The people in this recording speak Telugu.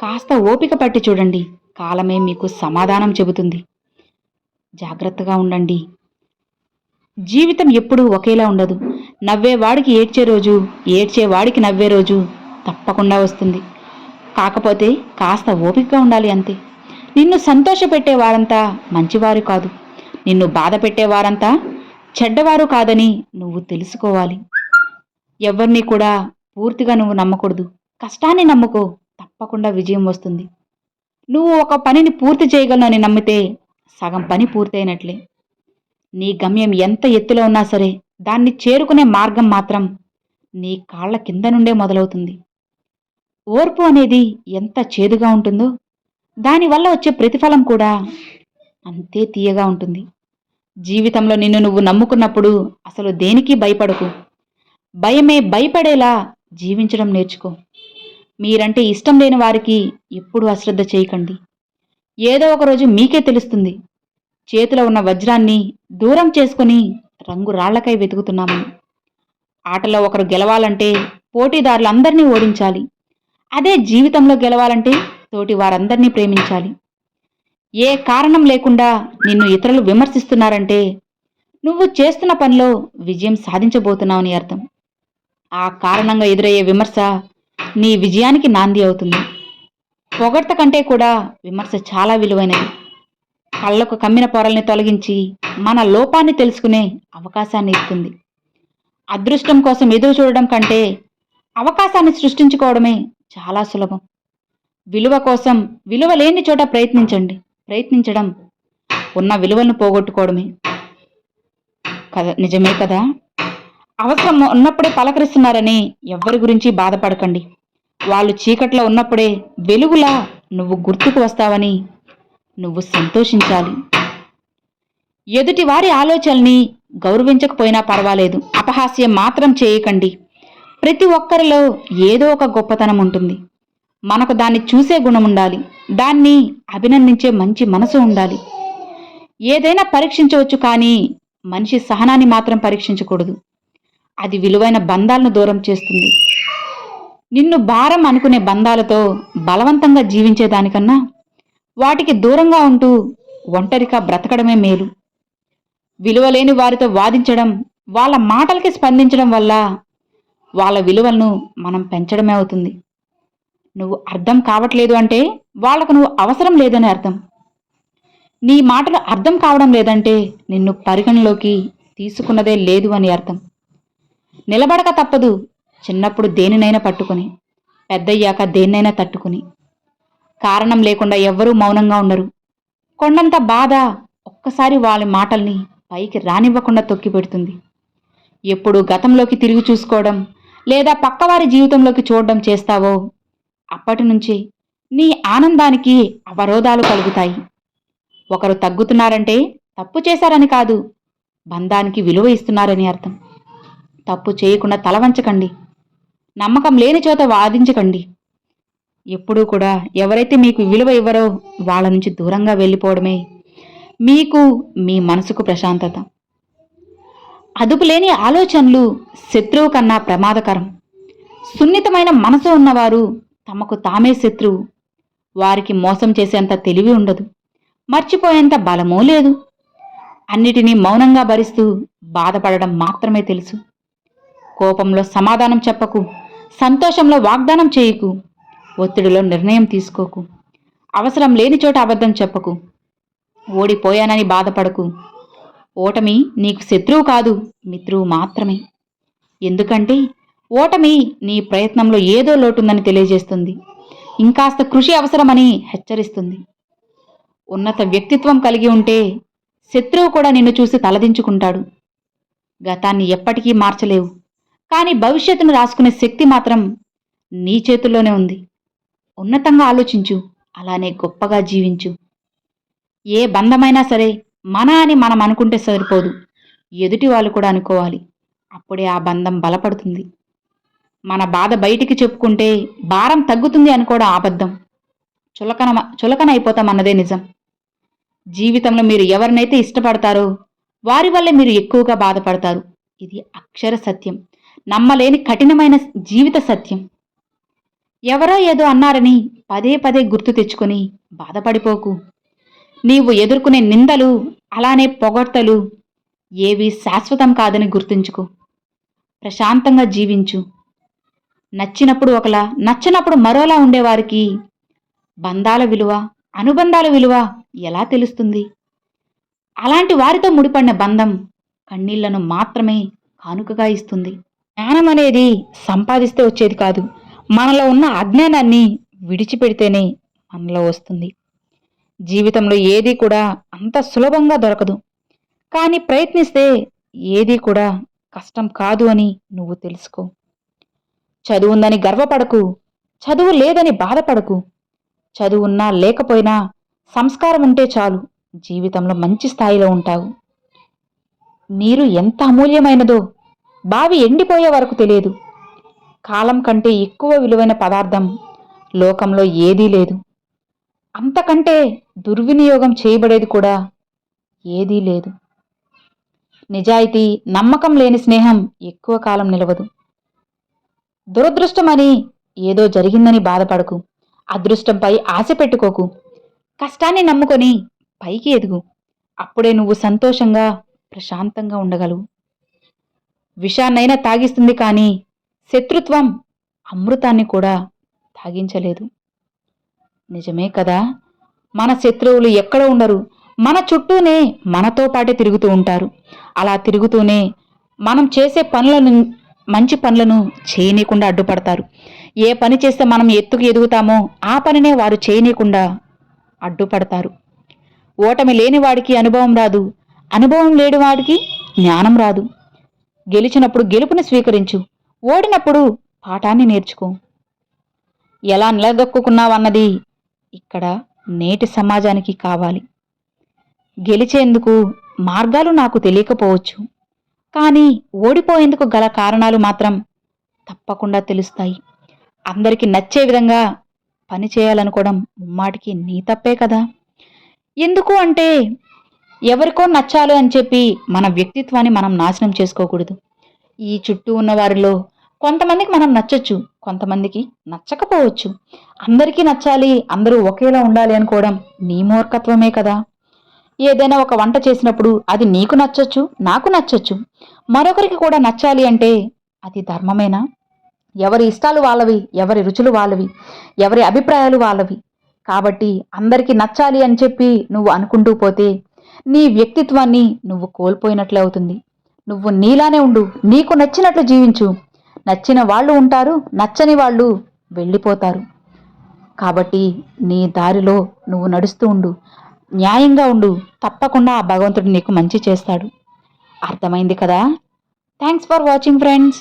కాస్త ఓపిక పట్టి చూడండి. కాలమే మీకు సమాధానం చెబుతుంది. జాగ్రత్తగా ఉండండి. జీవితం ఎప్పుడూ ఒకేలా ఉండదు. నవ్వేవాడికి ఏడ్చే రోజు ఏడ్చేవాడికి నవ్వే రోజు తప్పకుండా వస్తుంది. కాకపోతే కాస్త ఓపికగా ఉండాలి అంతే. నిన్ను సంతోషపెట్టే వారంతా మంచివారు కాదు. నిన్ను బాధ పెట్టేవారంతా చెడ్డవారు కాదని నువ్వు తెలుసుకోవాలి. ఎవరిని కూడా పూర్తిగా నువ్వు నమ్మకూడదు. కష్టాన్ని నమ్ముకో. తప్పకుండా విజయం వస్తుంది. నువ్వు ఒక పనిని పూర్తి చేయగలనని నమ్మితే సగం పని పూర్తయినట్లే. నీ గమ్యం ఎంత ఎత్తులో ఉన్నా సరే దాన్ని చేరుకునే మార్గం మాత్రం నీ కాళ్ళ కింద నుండే మొదలవుతుంది. ఓర్పు అనేది ఎంత చేదుగా ఉంటుందో దానివల్ల వచ్చే ప్రతిఫలం కూడా అంతే తీయగా ఉంటుంది. జీవితంలో నిన్ను నువ్వు నమ్ముకున్నప్పుడు అసలు దేనికి భయపడకు. భయమే భయపడేలా జీవించడం నేర్చుకో. మీరంటే ఇష్టం లేని వారికి ఎప్పుడూ అశ్రద్ధ చేయకండి. ఏదో ఒక రోజు మీకే తెలుస్తుంది. చేతిలో ఉన్న వజ్రాన్ని దూరం చేసుకుని రంగు రాళ్ళకై వెతుకుతున్నామని. ఆటలో ఒకరు గెలవాలంటే పోటీదారులందరినీ ఓడించాలి. అదే జీవితంలో గెలవాలంటే తోటి వారందరినీ ప్రేమించాలి. ఏ కారణం లేకుండా నిన్ను ఇతరులు విమర్శిస్తున్నారంటే నువ్వు చేస్తున్న పనిలో విజయం సాధించబోతున్నావని అర్థం. ఆ కారణంగా ఎదురయ్యే విమర్శ నీ విజయానికి నాంది అవుతుంది. పొగడ్త కంటే కూడా విమర్శ చాలా విలువైనది. కళ్ళకు కమ్మిన పొరల్ని తొలగించి మన లోపాన్ని తెలుసుకునే అవకాశాన్ని ఇస్తుంది. అదృష్టం కోసం ఎదురు చూడడం కంటే అవకాశాన్ని సృష్టించుకోవడమే చాలా సులభం. విలువ కోసం విలువ లేని చోట ప్రయత్నించండి. ప్రయత్నించడం ఉన్న విలువలను పోగొట్టుకోవడమే. కదా నిజమే కదా? అవసరం ఉన్నప్పుడే పలకరిస్తున్నారని ఎవ్వరి గురించి బాధపడకండి. వాళ్ళు చీకట్లో ఉన్నప్పుడే వెలుగులా నువ్వు గుర్తుకు వస్తావని నువ్వు సంతోషించాలి. ఎదుటి వారి ఆలోచనల్ని గౌరవించకపోయినా పర్వాలేదు. అపహాస్యం మాత్రం చేయకండి. ప్రతి ఒక్కరిలో ఏదో ఒక గొప్పతనం ఉంటుంది. మనకు దాన్ని చూసే గుణం ఉండాలి. దాన్ని అభినందించే మంచి మనసు ఉండాలి. ఏదైనా పరీక్షించవచ్చు కానీ మనిషి సహనాన్ని మాత్రం పరీక్షించకూడదు. అది విలువైన బంధాలను దూరం చేస్తుంది. నిన్ను భారం అనుకునే బంధాలతో బలవంతంగా జీవించేదానికన్నా వాటికి దూరంగా ఉంటూ ఒంటరిగా బ్రతకడమే మేలు. విలువలేని వారితో వాదించడం వాళ్ళ మాటలకి స్పందించడం వల్ల వాళ్ళ విలువలను మనం పెంచడమే అవుతుంది. నువ్వు అర్థం కావట్లేదు అంటే వాళ్ళకు నువ్వు అవసరం లేదని అర్థం. నీ మాటలు అర్థం కావడం లేదంటే నిన్ను పరిగణలోకి తీసుకున్నదే లేదు అని అర్థం. నిలబడక తప్పదు. చిన్నప్పుడు దేనినైనా పట్టుకుని పెద్దయ్యాక దేన్నైనా తట్టుకుని. కారణం లేకుండా ఎవ్వరూ మౌనంగా ఉండరు. కొండంత బాధ ఒక్కసారి వాళ్ళ మాటల్ని పైకి రానివ్వకుండా తొక్కిపెడుతుంది ఎప్పుడు గతంలోకి తిరిగి చూసుకోవడం లేదా పక్కవారి జీవితంలోకి చూడడం చేస్తావో అప్పటి నుంచి నీ ఆనందానికి అవరోధాలు కలుగుతాయి. ఒకరు తగ్గుతున్నారంటే తప్పు చేశారని కాదు బంధానికి విలువ ఇస్తున్నారని అర్థం. తప్పు చేయకుండా తలవంచకండి నమ్మకం లేని చోత వాదించకండి. ఎప్పుడూ కూడా ఎవరైతే మీకు విలువ ఇవ్వరో వాళ్ళ నుంచి దూరంగా వెళ్ళిపోవడమే మీకు మీ మనసుకు ప్రశాంతత. అదుపులేని ఆలోచనలు శత్రువు కన్నా ప్రమాదకరం. సున్నితమైన మనసు ఉన్నవారు తమకు తామే శత్రువు. వారికి మోసం చేసేంత తెలివి ఉండదు. మర్చిపోయేంత బలమూ లేదు. అన్నిటినీ మౌనంగా భరిస్తూ బాధపడడం మాత్రమే తెలుసు. కోపంలో సమాధానం చెప్పకు. సంతోషంలో వాగ్దానం చేయకు. ఒత్తిడిలో నిర్ణయం తీసుకోకు. అవసరం లేని చోట అబద్ధం చెప్పకు. ఓడిపోయానని బాధపడకు. ఓటమి నీకు శత్రువు కాదు మిత్రువు మాత్రమే. ఎందుకంటే ఓటమి నీ ప్రయత్నంలో ఏదో లోటుందని తెలియజేస్తుంది. ఇంకాస్త కృషి అవసరమని హెచ్చరిస్తుంది. ఉన్నత వ్యక్తిత్వం కలిగి ఉంటే శత్రువు కూడా నిన్ను చూసి తలదించుకుంటాడు. గతాన్ని ఎప్పటికీ మార్చలేవు. కానీ భవిష్యత్తును రాసుకునే శక్తి మాత్రం నీ చేతుల్లోనే ఉంది. ఉన్నతంగా ఆలోచించు అలానే గొప్పగా జీవించు. ఏ బంధమైనా సరే మన అని మనం అనుకుంటే సరిపోదు. ఎదుటి వాళ్ళు కూడా అనుకోవాలి. అప్పుడే ఆ బంధం బలపడుతుంది. మన బాధ బయటికి చెప్పుకుంటే భారం తగ్గుతుంది అనుకోవడం అబద్ధం. చులకన చులకన అయిపోతాం అన్నదే నిజం. జీవితంలో మీరు ఎవరినైతే ఇష్టపడతారో వారి వల్లే మీరు ఎక్కువగా బాధపడతారు. ఇది అక్షర సత్యం. నమ్మలేని కఠినమైన జీవిత సత్యం. ఎవరో ఏదో అన్నారని పదే పదే గుర్తు తెచ్చుకొని బాధపడిపోకు. నీవు ఎదుర్కొనే నిందలు అలానే పొగడ్తలు ఏవి శాశ్వతం కాదని గుర్తుంచుకో. ప్రశాంతంగా జీవించు. నచ్చినప్పుడు ఒకలా నచ్చినప్పుడు మరోలా ఉండేవారికి బంధాల విలువ అనుబంధాల విలువ ఎలా తెలుస్తుంది? అలాంటి వారితో ముడిపడిన బంధం కన్నీళ్ళను మాత్రమే కానుకగా ఇస్తుంది. జ్ఞానం అనేది సంపాదిస్తే వచ్చేది కాదు. మనలో ఉన్న అజ్ఞానాన్ని విడిచిపెడితేనే మనలో వస్తుంది. జీవితంలో ఏది కూడా అంత సులభంగా దొరకదు. కానీ ప్రయత్నిస్తే ఏది కూడా కష్టం కాదు అని నువ్వు తెలుసుకో. చదువుందని గర్వపడకు. చదువు లేదని బాధపడకు. చదువున్నా లేకపోయినా సంస్కారం ఉంటే చాలు. జీవితంలో మంచి స్థాయిలో ఉంటావు. నీరు ఎంత అమూల్యమైనదో బావి ఎండిపోయే వరకు తెలియదు. కాలం కంటే ఎక్కువ విలువైన పదార్థం లోకంలో ఏదీ లేదు. అంతకంటే దుర్వినియోగం చేయబడేది కూడా ఏదీ లేదు. నిజాయితీ నమ్మకం లేని స్నేహం ఎక్కువ కాలం నిలవదు. దురదృష్టమని ఏదో జరిగిందని బాధపడకు. అదృష్టంపై ఆశ పెట్టుకోకు. కష్టాన్ని నమ్ముకొని పైకి ఎదుగు. అప్పుడే నువ్వు సంతోషంగా ప్రశాంతంగా ఉండగలవు. విషాన్నైనా తాగిస్తుంది కానీ శత్రుత్వం అమృతాన్ని కూడా తాగించలేదు. నిజమే కదా? మన శత్రువులు ఎక్కడ ఉండరు? మన చుట్టూనే మనతో పాటే తిరుగుతూ ఉంటారు. అలా తిరుగుతూనే మనం చేసే పనులను మంచి పనులను చేయనీయకుండా అడ్డుపడతారు. ఏ పని చేస్తే మనం ఎత్తుకు ఎదుగుతామో ఆ పనినే వారు చేయనీయకుండా అడ్డుపడతారు. ఓటమి లేని వాడికి అనుభవం రాదు. అనుభవం లేని వాడికి జ్ఞానం రాదు. గెలిచినప్పుడు గెలుపుని స్వీకరించు. ఓడినప్పుడు పాఠాన్ని నేర్చుకో. ఎలా నిలదొక్కున్నావన్నది ఇక్కడ నేటి సమాజానికి కావాలి. గెలిచేందుకు మార్గాలు నాకు తెలియకపోవచ్చు. కానీ ఓడిపోయేందుకు గల కారణాలు మాత్రం తప్పకుండా తెలుస్తాయి. అందరికీ నచ్చే విధంగా పని చేయాలనుకోవడం ముమ్మాటికి నీ తప్పే కదా. ఎందుకు అంటే ఎవరికో నచ్చాలి అని చెప్పి మన వ్యక్తిత్వాన్ని మనం నాశనం చేసుకోకూడదు. ఈ చుట్టూ ఉన్న వారిలో కొంతమందికి మనం నచ్చచ్చు కొంతమందికి నచ్చకపోవచ్చు. అందరికీ నచ్చాలి అందరూ ఒకేలా ఉండాలి అనుకోవడం నీ మూర్ఖత్వమే కదా. ఏదైనా ఒక వంట చేసినప్పుడు అది నీకు నచ్చచ్చు నాకు నచ్చచ్చు. మరొకరికి కూడా నచ్చాలి అంటే అది ధర్మమేనా? ఎవరి ఇష్టాలు వాళ్ళవి ఎవరి రుచులు వాళ్ళవి ఎవరి అభిప్రాయాలు వాళ్ళవి. కాబట్టి అందరికీ నచ్చాలి అని చెప్పి నువ్వు అనుకుంటూ పోతే నీ వ్యక్తిత్వాన్ని నువ్వు కోల్పోయినట్లే అవుతుంది. నువ్వు నీలానే ఉండు నీకు నచ్చినట్లు జీవించు. నచ్చిన వాళ్ళు ఉంటారు నచ్చని వాళ్ళు వెళ్ళిపోతారు. కాబట్టి నీ దారిలో నువ్వు నడుస్తూ ఉండు. న్యాయంగా ఉండు. తప్పకుండా ఆ భగవంతుడు నీకు మంచి చేస్తాడు. అర్థమైంది కదా? Thanks for watching friends